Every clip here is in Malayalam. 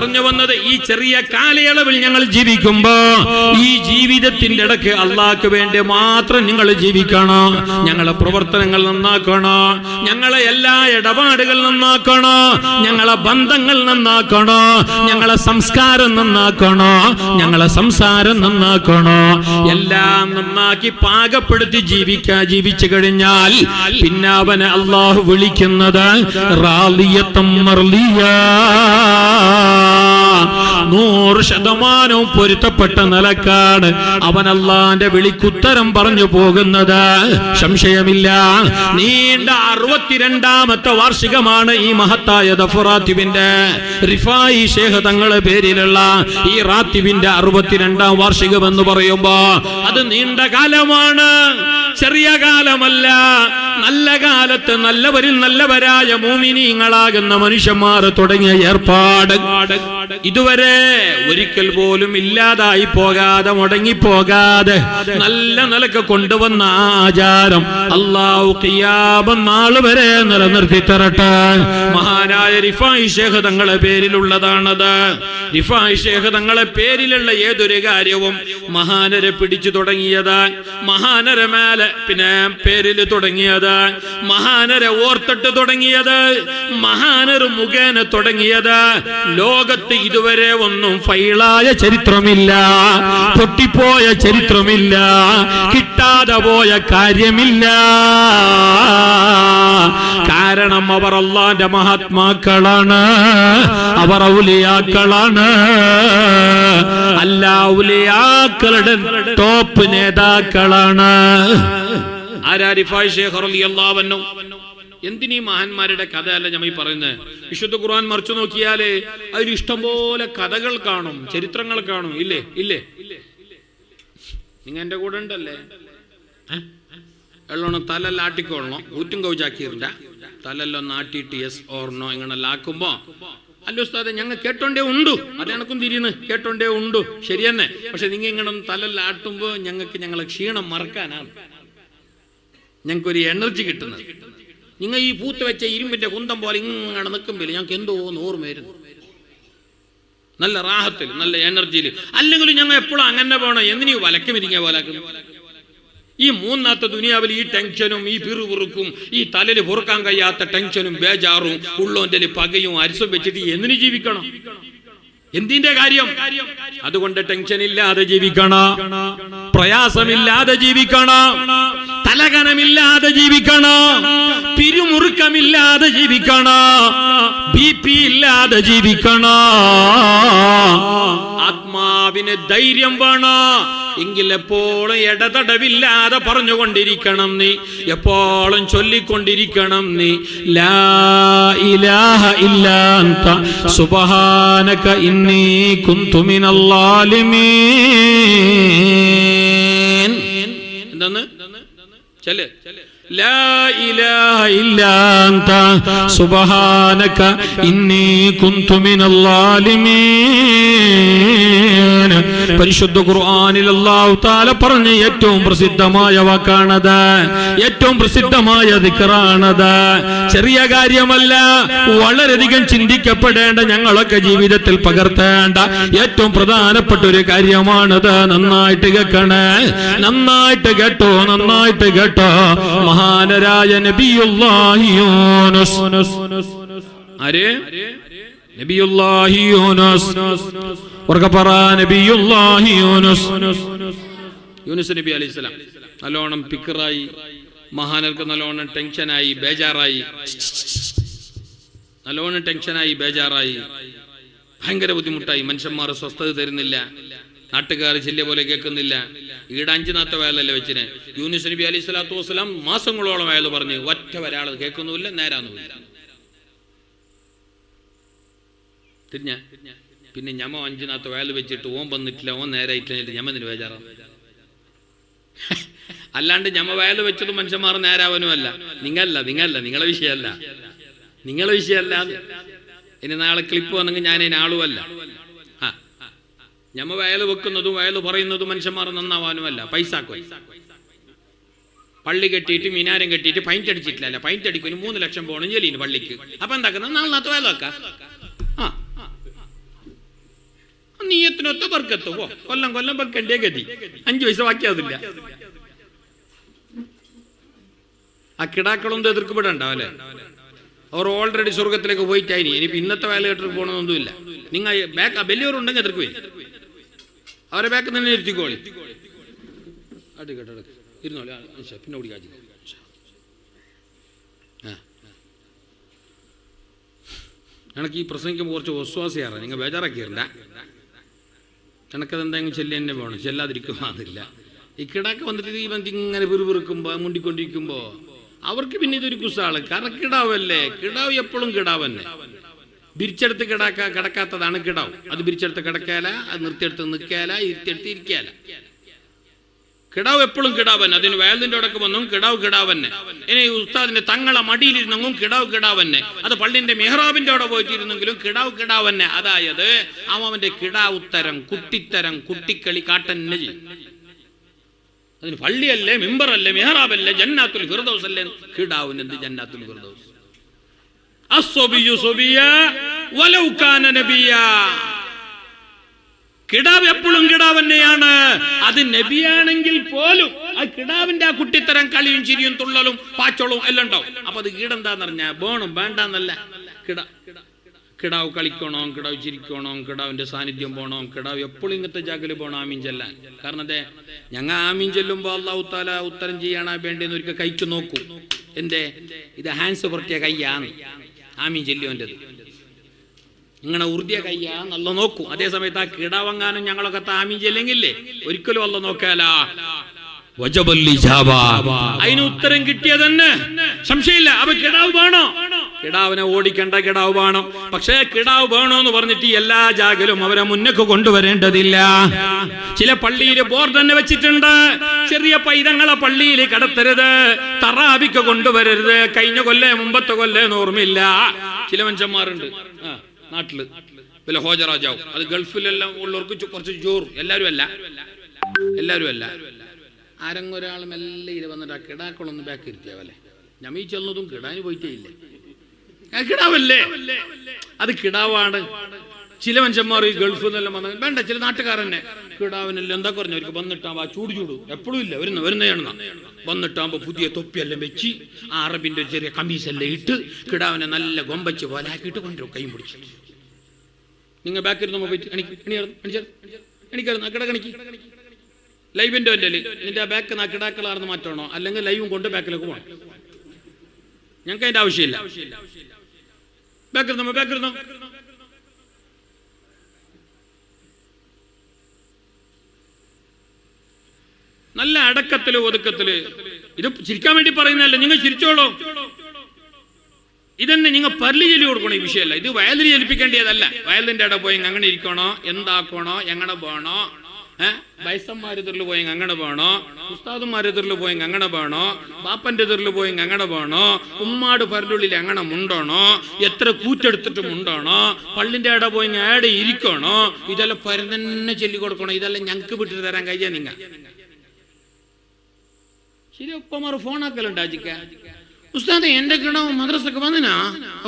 പറഞ്ഞു വന്നത് ഈ ചെറിയ കാലയളവിൽ ഞങ്ങൾ ജീവിക്കുമ്പോ ഈ ജീവിതത്തിന്റെ ഇടയ്ക്ക് അള്ളാഹ്ക്ക് വേണ്ടി മാത്രം നിങ്ങൾ ജീവിക്കണം. ഞങ്ങളെ പ്രവർത്തനങ്ങൾ നന്നാക്കണോ. ഞങ്ങളെ എല്ലാ ഇടപാടുകൾ നന്നാക്കണോ. ഞങ്ങളെ ബന്ധങ്ങൾ നന്നാക്കണോ. ഞങ്ങളെ സംസ്കാരം നന്നാക്കണോ. ഞങ്ങളെ സംസാരം നന്നാക്കണോ. എല്ലാം നന്നാക്കി പാകപ്പെടുത്തി ജീവിക്കാ ജീവിച്ചു കഴിഞ്ഞാൽ പിന്നെ അവനെ അള്ളാഹു വിളിക്കുന്നത് റാലിയത്തം നൂറ് ശതമാനവും പൊരുത്തപ്പെട്ട നിലക്കാണ് അവൻ അള്ളാന്റെ വിളിക്കുത്തരം പറഞ്ഞു പോകുന്നത്. സംശയമില്ല. നീണ്ട അറുപത്തിരണ്ടാമത്തെ വാർഷികമാണ് ഈ മഹത്തായ ദഫുറാത്തിബിന്റെ റിഫായി ഷേഖ് തങ്ങളെ പേരിലുള്ള ഈ റാത്തിബിന്റെ അറുപത്തിരണ്ടാം വാർഷികം എന്ന് പറയുമ്പോ അത് നീണ്ട കാലമാണ്. ചെറിയ കാലമല്ല. നല്ല കാലത്ത് നല്ലവരിൽ നല്ലവരായ മൂമിനീങ്ങളാകുന്ന മനുഷ്യന്മാർ തുടങ്ങിയ ഏർപ്പാട്. ഇതുവരെ ഒരിക്കൽ പോലും ഇല്ലാതായി പോകാതെ മുടങ്ങിപ്പോകാതെ നല്ല നിലയ്ക്ക് കൊണ്ടുവന്ന ആചാരം അള്ളാഹു കിയാബം നാൾ വരെ നിലനിർത്തി തരട്ടെ. മഹാനായ റിഫായി ശേഖ തങ്ങളെ പേരിലുള്ളതാണത്. റിഫായി ഷേഖ് തങ്ങളെ പേരിലുള്ള ഏതൊരു കാര്യവും മഹാനരെ പിടിച്ചു തുടങ്ങിയതാ. മഹാനര മേലെ പിന്നെ പേരിൽ തുടങ്ങിയത്. മഹാനരെ ഓർത്തിട്ട് തുടങ്ങിയത്. മഹാനർ മുഖേന തുടങ്ങിയത്. ലോകത്ത് ഇതുവരെ ഒന്നും ഫൈളായ ചരിത്രമില്ല. പൊട്ടിപ്പോയ ചരിത്രമില്ല. കിട്ടാതെ പോയ കാര്യമില്ല. കാരണം അവർ അള്ളാന്റെ മഹാത്മാക്കളാണ്. അവർ ഔലിയാക്കളാണ്. അല്ല ഔലിയാക്കളുടെ ടോപ്പ് നേതാക്കളാണ്. എന്തിനീ മഹാന്മാരുടെ കഥയല്ല ഞമ്മ ഈ പറയുന്നത് വിശുദ്ധ ഖുർആൻ മറിച്ചു നോക്കിയാൽ അതിൽ ഇഷ്ടംപോലെ കഥകൾ കാണും ചരിത്രങ്ങൾ കാണും. ഇല്ലേ? ഇല്ലേ? നിങ്ങ എന്റെ കൂടെ ഉണ്ടല്ലേ? എള്ളോണം തലല്ല ആട്ടിക്കൊള്ളണം. ഊറ്റും കൗചാക്കിയില്ല തലല്ലോ നാട്ടിയിട്ട് യെസ് ഓർണോ ഇങ്ങനെല്ലാം ആക്കുമ്പോ അല്ല ഉസ്താദെ ഞങ്ങൾ കേട്ടോണ്ടേ ഉണ്ട്. അതെനക്കും എനക്കും തിരിയുന്നു കേട്ടോണ്ടേ ഉണ്ടു. ശരി തന്നെ. പക്ഷെ നിങ്ങ ഇങ്ങനെ തലല്ലാട്ടുമ്പോ ഞങ്ങൾക്ക് ഞങ്ങളെ ക്ഷീണം മറക്കാനാണ്. ഞങ്ങൾക്കൊരു എനർജി കിട്ടുന്നത്. നിങ്ങൾ ഈ പൂത്ത് വെച്ച ഇരുമ്പിന്റെ കുന്തം പോലെ ഇങ്ങനെ നിൽക്കുമ്പോൾ ഞങ്ങൾക്ക് എന്തോ ഓർമ്മ വരുന്നു. നല്ല റാഹത്തിൽ നല്ല എനർജിയിൽ. അല്ലെങ്കിൽ ഞങ്ങൾ എപ്പോഴും അങ്ങനെ പോകണം എന്തിനീ വലക്കും ഇരിക്കുക വലക്കും ഈ മൂന്നാമത്തെ ദുനിയാവിൽ ഈ ടെൻഷനും ഈ പിറുപിറുക്കും ഈ തലയിൽ പൊറുക്കാൻ കഴിയാത്ത ടെൻഷനും ബേജാറും ഉള്ളോന്റെ പകയും അരിസം വെച്ചിട്ട് എന്തിനു ജീവിക്കണം? എന്തിന്റെ കാര്യം? അതുകൊണ്ട് ടെൻഷൻ ഇല്ലാതെ ജീവിക്കണം. പ്രയാസമില്ലാതെ ജീവിക്കണം. തലകനമില്ലാതെ ജീവിക്കണം. പിരിമുറുക്കമില്ലാതെ ജീവിക്കണം. ബി പി ഇല്ലാതെ ജീവിക്കണം. ആത്മാവിന് ധൈര്യം വേണോ. എങ്കിൽ എപ്പോഴും ഇടതടവില്ലാതെ പറഞ്ഞുകൊണ്ടിരിക്കണം നീ. എപ്പോഴും ചൊല്ലിക്കൊണ്ടിരിക്കണം നീ. ലാ ഇലാഹ ഇല്ലാന്ത സുബ്ഹാനക ഇന്നി കുന്തു എന്താണ് ചെല്ല്. ലാ ഇലാഹ ഇല്ലാ അന്ത സുബ്ഹാനക ഇന്നി കുന്തു മിനൽ ളാലിമീൻ പരിശുദ്ധ ഖുർആനിൽ അല്ലാഹു തആല പറഞ്ഞ ഏറ്റവും പ്രസിദ്ധമായ വാക്കാണത്. ഏറ്റവും പ്രസിദ്ധമായ ദിക്റാണത്. ചെറിയ കാര്യമല്ല വളരെയധികം ചിന്തിക്കപ്പെടേണ്ട ഞങ്ങളൊക്കെ ജീവിതത്തിൽ പകർത്തേണ്ട ഏറ്റവും പ്രധാനപ്പെട്ട ഒരു കാര്യമാണത്. നന്നായിട്ട് കേൾക്കണേ നന്നായിട്ട് കേട്ടോ നന്നായിട്ട് കേട്ടോ. മഹാനരായ നബിയുല്ലാഹി യൂനുസ്. ആര്? യൂനുസ്. പറ യൂനുസ്. യൂനുസ് നബി നല്ലോണം പിക്കറായി മഹാനർക്ക് നല്ലോണം ടെൻഷനായി ബേജാറായി. നല്ലോണം ടെൻഷനായി ബേജാറായി. ഭയങ്കര ബുദ്ധിമുട്ടായി. മനുഷ്യന്മാർ സ്വസ്ഥത തരുന്നില്ല. നാട്ടുകാർ ചില്ല പോലെ കേൾക്കുന്നില്ല. ഈട അഞ്ചു നാത്ത വയലല്ലേ വെച്ചിന്. യൂനിസ് നബി അലൈഹി സ്വലാത്തു വസ്സലാം മാസങ്ങളോളം അയാൾ പറഞ്ഞു ഒറ്റ ഒരാൾ കേൾക്കുന്നുമില്ല നേരാന്നുമില്ല. തിരിഞ്ഞ. പിന്നെ ഞമ്മ അഞ്ചിനകത്ത് വയൽ വെച്ചിട്ട് ഓൻ വന്നിട്ടില്ല ഓൻ നേരായിട്ടില്ല ഞമ്മ എന്തിനു ബേജാറാ? അല്ലാണ്ട് ഞമ്മ വയൽ വെച്ചത് മനുഷ്യന്മാർ നേരാവനുമല്ല. നിങ്ങല്ല നിങ്ങളല്ല നിങ്ങളെ വിഷയമല്ല. നിങ്ങളെ വിഷയമല്ല. ഇനി നാളെ ക്ലിപ്പ് വന്നെങ്കിൽ ഞാൻ ഇനി ആളുമല്ല. ആ ഞമ്മ വയൽ വെക്കുന്നതും വയൽ പറയുന്നതും മനുഷ്യന്മാർ നന്നാവാനുമല്ല. പൈസ പള്ളി കെട്ടിയിട്ട് മിനാരം കെട്ടിയിട്ട് പൈന്റ് അടിച്ചിട്ടില്ല പൈന്റ് അടിക്കുന്നു മൂന്ന് ലക്ഷം പോകണം ജലീന് പള്ളിക്ക്. അപ്പൊ എന്താക്കുന്നത് നാളെ നാത്ത് വയൽ വെക്കാം ആ നീയത്തിനൊത്ത ബർക്കത്ത് കൊല്ലം കൊല്ലം വെക്കണ്ടേ ഗതി അഞ്ചു പൈസ ബാക്കിയാതില്ല ആ കിടാക്കളൊന്നും എതിർക്കപ്പെടണ്ട അല്ലേ? അവർ ഓൾറെഡി സ്വർഗത്തിലേക്ക് പോയിട്ടായി ഇനി. ഇന്നത്തെ കാലഘട്ടത്തിൽ പോകണമെന്നൊന്നുമില്ല നിങ്ങൾ ബാക്ക് വലിയവരുണ്ടെങ്കിൽ എതിർക്ക് വരും അവരെ ബാക്ക് തന്നെ ഇരുത്തിക്കോളി. അടുക്ക് പിന്നെ എനിക്ക് ഈ പ്രസംഗിക്കുമ്പോൾ കുറച്ച് വിശ്വാസിയാറ നിങ്ങൾ ബേജാറാക്കിയില്ല എനക്കത് എന്തെങ്കിലും ചെല്ലി തന്നെ വേണം ചെല്ലാതിരിക്കുന്നില്ല ഈ കിടാക്ക വന്നിട്ട് ഈ വന്നിട്ട് ഇങ്ങനെ പിറുപിറുക്കുമ്പോൾ മുണ്ടിക്കൊണ്ടിരിക്കുമ്പോൾ അവർക്ക് പിന്നെ ഇതൊരു കുസാൾ. കാരണം കിടാവല്ലേ? കിടാവ് എപ്പോഴും കിടാവ് തന്നെ. ബിരിച്ചെടുത്ത് കിടാക്ക കിടക്കാത്തതാണ് കിടാവ്. അത് ബിരിച്ചെടുത്ത് കിടക്കാല അത് നിർത്തിയെടുത്ത് നിൽക്കാല ഇരുത്തിയെടുത്ത് ഇരിക്കാല. കിടാവ് എപ്പോഴും കിടാവന്നെ. അതിന് വയലിന്റെ അടക്കം വന്നും കിടാവ് കിടാവന്നെ. ഇനി ഉസ്താദിന്റെ തങ്ങളെ മടിയിലിരുന്നെങ്കിലും കിടാവ് കിടാവന്നെ. അത് പള്ളിന്റെ മെഹ്റാബിന്റെ അവിടെ പോയിട്ടിരുന്നെങ്കിലും കിടാവ് കിടാവന്നെ. അതായത് അവന്റെ കിടാവുത്തരം കുട്ടിത്തരം കുട്ടിക്കളി കാട്ടന്നെ അതിന് പള്ളിയല്ലേ മെമ്പറല്ലേ മെഹ്റാബല്ലേ ജന്നാത്തുൽ ഫിർദൗസ് അല്ലേ കിടാവിന് എന്ത് ജന്നാത്തുൽ ഫിർദൗസ്? അസ്വബിയു സ്വബിയ വലൗ കാന കിടാവ് എപ്പോഴും കിടാവ് തന്നെയാണ്. അത് നബിയാണെങ്കിൽ പോലും ആ കിടാവിന്റെ ആ കുട്ടിത്തരം കളിയും ചിരിയും തുള്ളലും പാച്ചോളും എല്ലാം ഉണ്ടാവും. അപ്പൊ അത് കീടെന്താന്ന് പറഞ്ഞാ വേണം വേണ്ടെന്നല്ല. കിട കിടാവ് കളിക്കണോ കിടാവ് ചിരിക്കണോ കിടാവിന്റെ സാന്നിധ്യം പോണോ കിടാവ് എപ്പോഴും ഇങ്ങനത്തെ ജാഗ്രത പോണോ ആമീൻ ചെല്ലാൻ. കാരണം അതെ ഞങ്ങൾ ആമീൻ ചെല്ലുമ്പോ അള്ളാഹു താല ഉത്തരം ചെയ്യാനാ വേണ്ടെന്ന് ഒരിക്കൽ കഴിച്ചു നോക്കൂ. എന്റെ ഇത് ഹാൻഡ്സ് പുറത്തിയ കയ്യാണ് ആമീൻ ചെല്ലിയോന്റെത് ഇങ്ങനെ ഉറുതിയ കയ്യാ നല്ല നോക്കൂ. അതേ സമയത്ത് ആ കീടാവങ്ങാനും ഞങ്ങളൊക്കെ ചെല്ലെങ്കിലേ ഒരിക്കലും അല്ല നോക്കാലാ. അതിന് ഉത്തരം കിട്ടിയത് തന്നെ സംശയമില്ല. അപ്പൊ കിടാവ് വേണോ? കിടാവിനെ ഓടിക്കേണ്ട കിടാവ് വേണം. പക്ഷേ കിടാവ് വേണോ എന്ന് പറഞ്ഞിട്ട് എല്ലാ ജാഗലും അവരെ മുന്നേക്ക് കൊണ്ടുവരേണ്ടതില്ല. ചില പള്ളിയിൽ ബോർഡ് തന്നെ വെച്ചിട്ടുണ്ട്. ചെറിയ പൈതങ്ങളെ പള്ളിയിൽ കടത്തരുത്. തറാബിക്ക് കൊണ്ടുവരരുത്. കഴിഞ്ഞ കൊല്ലേ മുമ്പത്തെ കൊല്ലേ ഓർമ്മയില്ല. ചില മനുഷ്യന്മാരുണ്ട്. ആ. നാട്ടിൽ. ഹോജ രാജാവും. അത് ഗൾഫിലെല്ലാം ഉള്ളവർക്ക് കുറച്ച് ജോർ എല്ലാവരും അല്ല എല്ലാവരും അല്ല ആരെങ്കിലും ഇത് വന്നിട്ട് ആ കിടാക്കളൊന്ന് ബാക്ക് ഇരുത്തിയാവല്ലേ ഞമ്മീ ചെന്നതും കിടാന് പോയിട്ടേ ഇല്ലേ? കിടാവല്ലേ? അത് കിടാവാണ്. ചില മനുഷ്യന്മാർ ഈ ഗൾഫിൽ നിന്നെല്ലാം വന്ന വേണ്ട ചില നാട്ടുകാരനെ കിടാവിനെല്ലാം എന്താ പറഞ്ഞു അവർക്ക് വന്നിട്ടാവുമ്പോൾ ആ ചൂട് ചൂട്. എപ്പോഴും ഇല്ല വരുന്ന വരുന്നതാണ് വന്നിട്ടാകുമ്പോ പുതിയ തൊപ്പിയെല്ലാം വെച്ച് ആ അറബിന്റെ ചെറിയ കമ്മീസെല്ലാം ഇട്ട് കിടാവിനെ നല്ല ഗൊമ്പച്ച് പോലെ ആക്കിയിട്ട് കൊണ്ടുവരും കൈ പിടിച്ചു നിങ്ങൾ ബാക്കിൽ നമ്മൾ പോയിട്ട് എണിക്ക് എണിക്കായിരുന്നു കിട അല്ലേ നിന്റെ ആ ബാക്ക് കിടാക്കളാർന്ന് മാറ്റണോ? അല്ലെങ്കിൽ ലൈവും കൊണ്ട് ബാക്കിലേക്ക് പോകണം ഞങ്ങൾക്ക് അതിന്റെ ആവശ്യമില്ല. ബാക്കിൽ നമ്മൾ ബാക്കിൽ നല്ല അടക്കത്തിൽ ഒതുക്കത്തിൽ. ഇത് ചിരിക്കാൻ വേണ്ടി പറയുന്നതല്ല നിങ്ങൾ ചിരിച്ചോളൂ. ഇതന്നെ നിങ്ങൾ പരലി ചൊല്ലി കൊടുക്കണം ഈ വിഷയമല്ല. ഇത് വയലിൽ ചലിപ്പിക്കേണ്ടതല്ല വയലിന്റെ ഇട പോയി അങ്ങനെ ഇരിക്കണോ? എന്താക്കണോ? എങ്ങനെ പോകണോ വയസ്സന്മാരെതിരിൽ പോയി അങ്ങനെ പോകണോ ഉസ്താദുമാരെതിരിൽ പോയി അങ്ങനെ പോകണോ ബാപ്പന്റെ എതിരിൽ പോയി അങ്ങനെ പോകണോ ഉമ്മാട് പരലുള്ളിൽ എങ്ങനെ മുണ്ടണോ? എത്ര കൂറ്റെടുത്തിട്ട് മുണ്ടണോ? പള്ളിന്റെ ഇട പോയി ഏടെ ഇരിക്കണോ? ഇതെല്ലാം പരന്നെ ചൊല്ലി കൊടുക്കണോ? ഇതെല്ലാം ഞങ്ങൾക്ക് വിട്ടു തരാൻ കഴിയാ ശരി ഫോൺ അജിക്ക ഉസ്താദെ എന്റെ കിടവും മദ്രസക്ക് വന്നിനാ?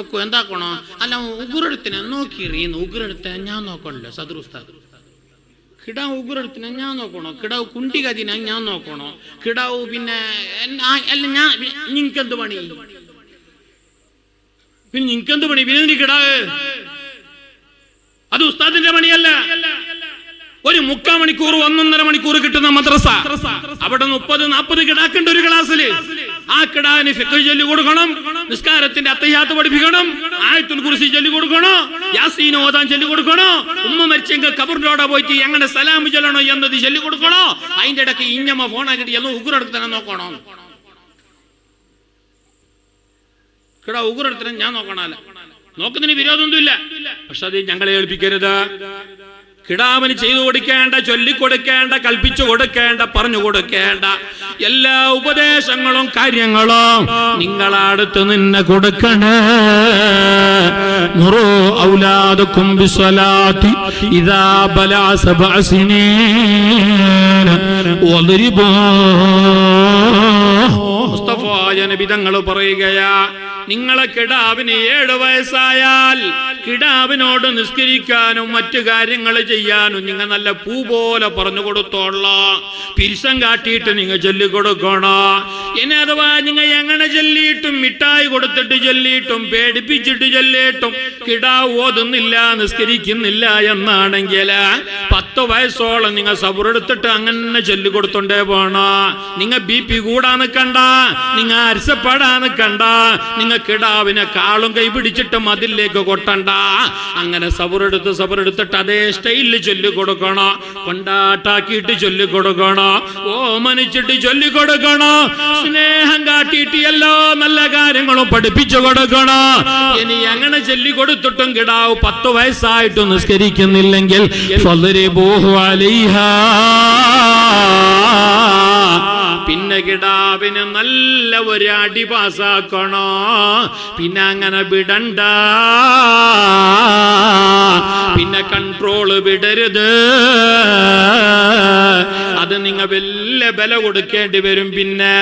ഒക്കെ എന്താക്കണോ അല്ല ഉഗ്രടത്തിനെ നോക്കിറിയുന്നു ഉഗ്രടത്തിനെ ഞാൻ നോക്കണല്ലോ സദർ ഉസ്താദ്. കിടാവ് ഉഗ്രടത്തിനെ ഞാൻ നോക്കണോ? കിടാവ് കുണ്ടികതിനെ ഞാൻ നോക്കണോ? കിടാവ് പിന്നെ അല്ല ഞാൻ നിങ്ങക്കെന്ത് പണി? പിന്നെ നിങ്ങക്കെന്ത് പണി? പിന്നെ കിടാവ്? അത് ഉസ്താദിന്റെ പണിയല്ല. ഒരു മുക്കാ മണിക്കൂർ ഒന്നൊന്നര മണിക്കൂർ കിട്ടുന്ന മദ്രസ. അവിടെ മുപ്പത് നാൽപ്പത് കിടാക്കേണ്ട ഒരു ക്ലാസ്സിൽ. ആ കിടാവിന് ഫിഖ് ചൊല്ലി കൊടുക്കണം നിസ്കാരത്തിന്റെ അത്തയ്യാത്ത് പഠിപ്പിക്കണം ആയത്തുൽ കുറിച്ച് ചൊല്ലി കൊടുക്കണോ യാസീൻ ഓതാൻ ചൊല്ലി കൊടുക്കണോ ഉമ്മ മരിച്ചെങ്കിൽ കബറിനോടെ പോയിട്ട് എങ്ങനെ സലാം ചൊല്ലണോ എന്നത് ചൊല്ലി കൊടുക്കണോ? അതിന്റെ ഇടയ്ക്ക് ഇഞ്ഞമ്മ ഫോണാക്കിട്ട് എന്ന് ഉഗ്രടുത്ത് തന്നെ നോക്കണോ? കിടാ ഉഗ്രടുത്തിനെ ഞാൻ നോക്കണല്ല നോക്കുന്നതിന് വിരോധമൊന്നുമില്ല. പക്ഷെ അത് ഞങ്ങളെ ഏൽപ്പിക്കരുത്. കിടാവിന് ചെയ്തു കൊടുക്കേണ്ട ചൊല്ലിക്കൊടുക്കേണ്ട കൽപ്പിച്ചു കൊടുക്കേണ്ട പറഞ്ഞു കൊടുക്കേണ്ട എല്ലാ ഉപദേശങ്ങളും കാര്യങ്ങളും നിങ്ങളടുത്ത് നിന്നെ കൊടുക്കണേ. മുറു ഇദാ മുസ്തഫായ നബി തങ്ങൾ പറയുകയാ. നിങ്ങളെ കിടാവിന് ഏഴ് വയസ്സായാൽ കിടാവിനോട് നിസ്കരിക്കാനും മറ്റു കാര്യങ്ങൾ ചെയ്യാനും നിങ്ങൾ നല്ല പൂ പോലെ പറഞ്ഞു കൊടുത്തോളാ. പിരിസം കാട്ടിയിട്ട് നിങ്ങൾ ചൊല്ലി കൊടുക്കണോ. ഇനി അഥവാ നിങ്ങൾ എങ്ങനെ ചൊല്ലിയിട്ടും മിഠായി കൊടുത്തിട്ട് ചൊല്ലിയിട്ടും പേടിപ്പിച്ചിട്ട് ചൊല്ലിയിട്ടും കിടാവ് ഓതുന്നില്ല നിസ്കരിക്കുന്നില്ല എന്നാണെങ്കിൽ പത്ത് വയസ്സോളം നിങ്ങൾ സബറെടുത്തിട്ട് അങ്ങനെ ചൊല്ലി കൊടുത്തോണ്ടേ പോണോ. നിങ്ങൾ ബി പി കൂടാ നിൽക്കണ്ട നിങ്ങൾ അരസപ്പെടാ നിൽക്കണ്ട നിങ്ങൾ കിടാവിനെ കാളും കൈ പിടിച്ചിട്ട് മതിലേക്ക് കൊട്ടണ്ട. അങ്ങനെ സബുറെടുത്ത് സബുറെടുത്തിട്ട് അതേ സ്റ്റൈലിൽ ചൊല്ലി കൊടുക്കണോ കൊണ്ടാട്ടാക്കിയിട്ട് ചൊല്ലി കൊടുക്കണോ ഓമനിച്ചിട്ട് ചൊല്ലി കൊടുക്കണോ സ്നേഹം കാട്ടിയിട്ട് എല്ലാ നല്ല കാര്യങ്ങളും പഠിപ്പിച്ചു കൊടുക്കണോ. ഇനി അങ്ങനെ ചൊല്ലി കൊടുത്തിട്ടും കിടാവ് പത്ത് വയസ്സായിട്ടും നിസ്കരിക്കുന്നില്ലെങ്കിൽ ഫളിരിബൂഹു അലൈഹാ. കിടാവിന് നല്ല ഒരു അടി പാസാക്കണോ? പിന്നെ അങ്ങനെ വിടണ്ട. പിന്നെ കൺട്രോൾ വിടരുത്. അത് നിങ്ങൾ വലിയ ബല കൊടുക്കേണ്ടി വരും പിന്നെ.